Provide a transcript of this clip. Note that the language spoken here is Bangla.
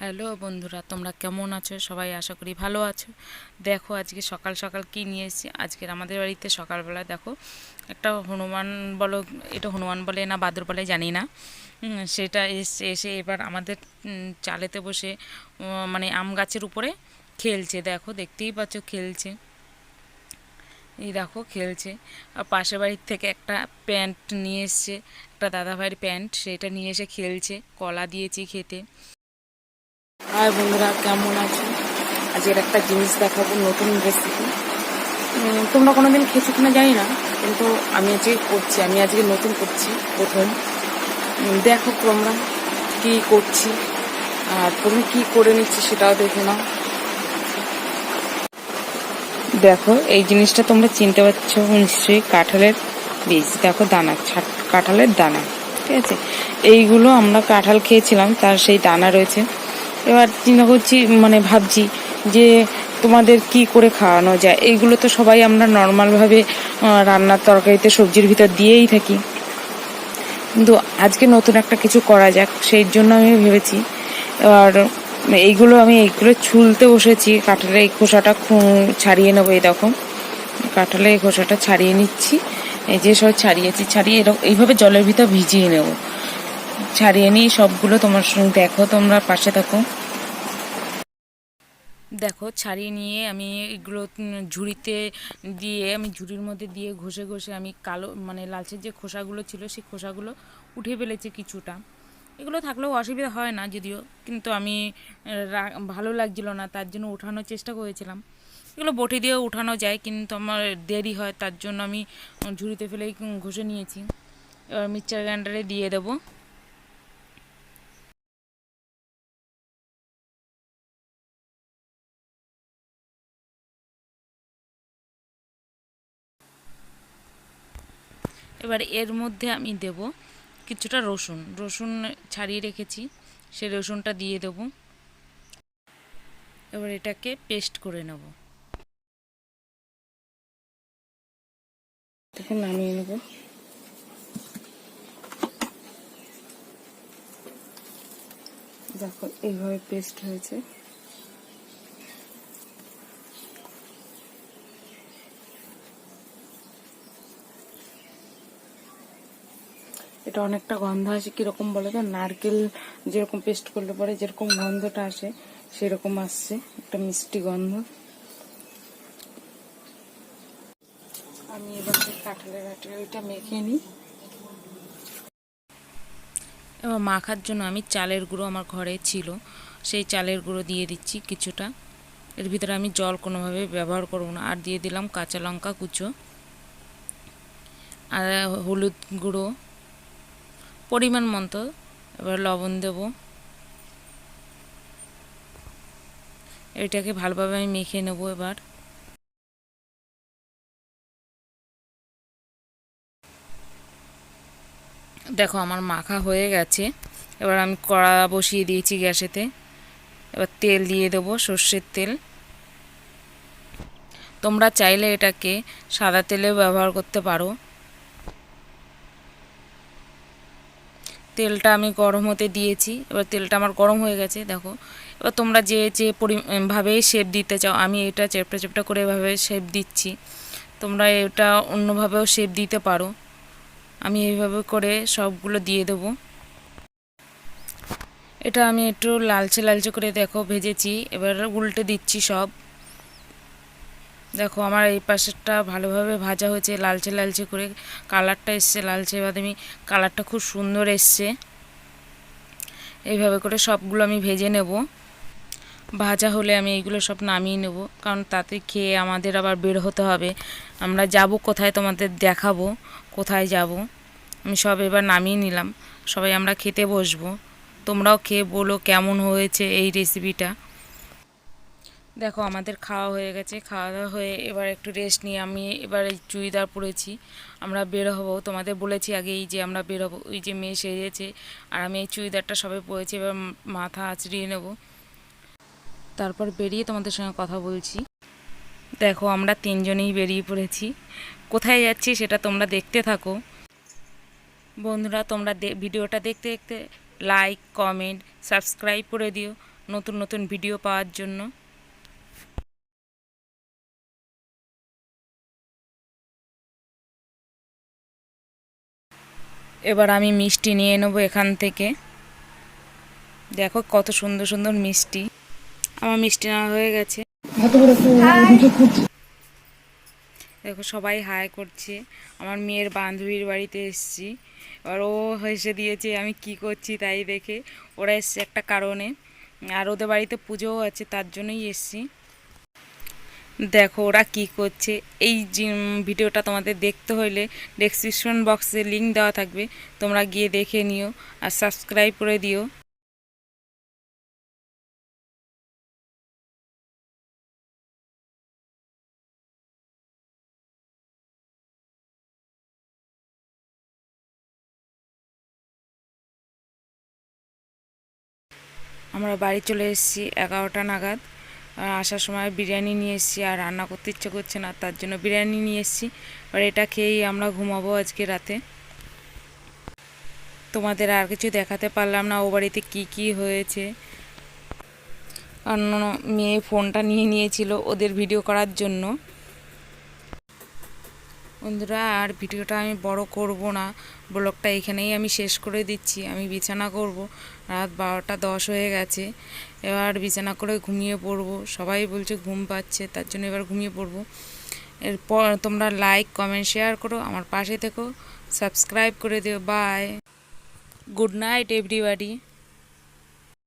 হ্যালো বন্ধুরা, তোমরা কেমন আছো? সবাই আশা করি ভালো আছো। দেখো আজকে সকাল সকাল কি নিয়ে এসেছি? আজকের আমাদের বাড়িতে সকালবেলা দেখো, একটা হনুমান বলো, এটা হনুমান বলে না বাদর বলে জানি না। সেটা এসে এসে এবার আমাদের চালেতে বসে মানে আম গাছের উপরে খেলছে। দেখো, দেখতেই পাচ্ছ খেলছে। এই দেখো খেলছে। আর পাশের বাড়ির থেকে একটা প্যান্ট নিয়ে এসছে, একটা দাদাভাইয়ের প্যান্ট, সেটা নিয়ে এসে খেলছে, কলা দিয়েছি খেতে। হাই বন্ধুরা, কেমন আছো? আজকের একটা জিনিস দেখাবো, নতুন রেসিপি তোমরা কোনো কোনোদিন খেয়েছো কিনা জানি না, কিন্তু আমি আজকে করছি, আমি আজকে নতুন করছি, প্রথম। দেখো তোমরা কি করছি, আর তুমি কি করে নিচ্ছি সেটাও দেখে নাও। দেখো, এই জিনিসটা তোমরা চিনতে পারছ নিশ্চয়ই, কাঁঠালের বীজ। দেখো দানা কাঁঠালের দানা, ঠিক আছে? এইগুলো আমরা কাঁঠাল খেয়েছিলাম, তার সেই দানা রয়েছে। এবার চিন্তা করছি মানে ভাবছি যে তোমাদের কি করে খাওয়ানো যায়। এইগুলো তো সবাই আমরা নর্মালভাবে রান্নার তরকারিতে সবজির ভিতর দিয়েই থাকি। কিন্তু আজকে নতুন একটা কিছু করা যাক, সেই জন্য আমি ভেবেছি। এবার এইগুলো আমি এইগুলো ছুলতে বসেছি, কাঁঠালের এই খোসাটা ছাড়িয়ে নেব এই দেখো। কাঁঠালের এই খোসাটা ছাড়িয়ে নিচ্ছি, এই যে সব ছাড়িয়েছি, ছাড়িয়ে এরকম, এইভাবে জলের ভিতর ভিজিয়ে নেব। ছাড়িয়ে নিয়ে সবগুলো তোমার সঙ্গে দেখো, তোমরা পাশে থাকো। দেখো, ছাড়িয়ে নিয়ে আমি এগুলো ঝুড়িতে দিয়ে, আমি ঝুড়ির মধ্যে দিয়ে ঘষে ঘষে আমি কালো মানে লালচের যে খোসাগুলো ছিল, সেই খোসাগুলো উঠে ফেলেছি কিছুটা। এগুলো থাকলেও অসুবিধা হয় না যদিও, কিন্তু আমি ভালো লাগছিল না, তার জন্য ওঠানোর চেষ্টা করেছিলাম। এগুলো বটি দিয়েও উঠানো যায়, কিন্তু আমার দেরি হয়, তার জন্য আমি ঝুড়িতে ফেলেই ঘষে নিয়েছি। এবার মিক্সচার গ্রাইন্ডারে দিয়ে দেবো। এবার এর মধ্যে আমি দেব কিছুটা রসুন। রসুন ছাড়িয়ে রেখেছি, সে রসুনটা দিয়ে দেব। এবার এটাকে পেস্ট করে নেব। নামিয়ে নেব। দেখো, এইভাবে পেস্ট হয়েছে। এটা অনেকটা গন্ধ আসে, কীরকম বলে তো? নারকেল যেরকম পেস্ট করলে পরে যেরকম গন্ধটা আসে, সেরকম আসছে, একটা মিষ্টি গন্ধ। আমি এবার কাঁঠালের আটে ওইটা মেখে নিই এবার মাখার জন্য আমি চালের গুঁড়ো আমার ঘরে ছিল, সেই চালের গুঁড়ো দিয়ে দিচ্ছি কিছুটা। এর ভিতরে আমি জল কোনোভাবে ব্যবহার করব না, আর দিয়ে দিলাম কাঁচা লঙ্কা কুচো, আর হলুদ গুঁড়ো পরিমাণ মতো। এবার লবণ দেব। এটাকে ভালোভাবে আমি মেখে নেব এবার। দেখো, আমার মাখা হয়ে গেছে। এবার আমি কড়া বসিয়ে দিয়েছি গ্যাসেতে। এবার তেল দিয়ে দেবো, সর্ষের তেল। তোমরা চাইলে এটাকে সাদা তেলেও ব্যবহার করতে পারো। তেলটা আমি গরম হতে দিয়েছি। এবার তেলটা আমার গরম হয়ে গেছে, দেখো। এবার তোমরা যে যে পরিভাবে শেপ দিতে চাও, আমি এটা চেপটা চেপটা করে এভাবে শেপ দিচ্ছি। তোমরা এটা অন্যভাবেও শেপ দিতে পারো। আমি এইভাবে করে সবগুলো দিয়ে দেবো। এটা আমি একটু লালচে লালচে করে, দেখো, ভেজেছি। এবার উল্টে দিচ্ছি সব। দেখো আমার এই পাশেরটা ভালোভাবে ভাজা হয়েছে, লালচে লালচে করে কালারটা এসছে, লালচে বাদামি কালারটা খুব সুন্দর এসছে। এইভাবে করে সবগুলো আমি ভেজে নেব। ভাজা হলে আমি এইগুলো সব নামিয়ে নেব, কারণ তাতে খেয়ে আমাদের আবার বের হতে হবে। আমরা যাব কোথায় তোমাদের দেখাবো, কোথায় যাব। আমি সব এবার নামিয়ে নিলাম। সবাই আমরা খেতে বসবো। তোমরাও খেয়ে বলো কেমন হয়েছে এই রেসিপিটা দেখো আমাদের খাওয়া হয়ে গেছে, খাওয়া দাওয়া হয়ে এবার একটু রেস্ট নিয়ে আমি এবার এই চুড়িদার পরেছি। আমরা বের হব। তোমাদের বলেছি আগেই যে আমরা বের হব। ওই যে মেয়ে সেজেছে আর আমি এই চুড়িদারটা সবে পরেছি, এবার মাথা আঁচড়িয়ে নেব। তারপর বেরিয়ে তোমাদের সঙ্গে কথা বলছি। দেখো আমরা তিনজনেই বেরিয়ে পড়েছি। কোথায় যাচ্ছি সেটা তোমরা দেখতে থাকো। বন্ধুরা, তোমরা ভিডিওটা দেখতে দেখতে লাইক কমেন্ট সাবস্ক্রাইব করে দিও নতুন নতুন ভিডিও পাওয়ার জন্য। এবার আমি মিষ্টি নিয়ে নেব এখান থেকে। দেখো কত সুন্দর সুন্দর মিষ্টি। আমার মিষ্টি নেওয়া হয়ে গেছে। দেখো সবাই হাই করছে। আমার মেয়ের বান্ধবীর বাড়িতে এসেছি। এবার ও হেসে দিয়েছে, আমি কি করছি তাই দেখে? ওরা এসছে একটা কারণে। আর ওদের বাড়িতে পুজোও আছে, তার জন্যই এসছি। দেখো ওরা কি করছে। এই ভিডিওটা তোমাদের দেখতে হলে ডেসক্রিপশন বক্সে লিংক দেওয়া থাকবে। তোমরা গিয়ে দেখে নিও আর সাবস্ক্রাইব করে দিও। আমরা বাড়ি চলে এসেছি এগারোটা নাগাদ। আসার সময় বিরিয়ানি নিয়ে এসেছি আর রান্না করতে ইচ্ছে করছে না, তার জন্য বিরিয়ানি নিয়ে এসেছি। আর এটা খেয়েই আমরা ঘুমাবো আজকে রাতে। তোমাদের আর কিছু দেখাতে পারলাম না, ও বাড়িতে কী কী হয়েছে। অন্য মেয়ে ফোনটা নিয়ে নিয়েছিল ওদের ভিডিও করার জন্য। বন্ধুরা, আর ভিডিওটা আমি বড় করব না। ব্লগটা এখানেই আমি শেষ করে দিচ্ছি। আমি বিছানা করব। রাত বারোটা দশ হয়ে গেছে। এবার বিছানা করে ঘুমিয়ে পড়ব। সবাই বলছে ঘুম পাচ্ছে, তার জন্য এবার ঘুমিয়ে পড়ব। এরপর তোমরা লাইক কমেন্ট শেয়ার করো। আমার পাশে থেকো। সাবস্ক্রাইব করে দিও। Bye good night everybody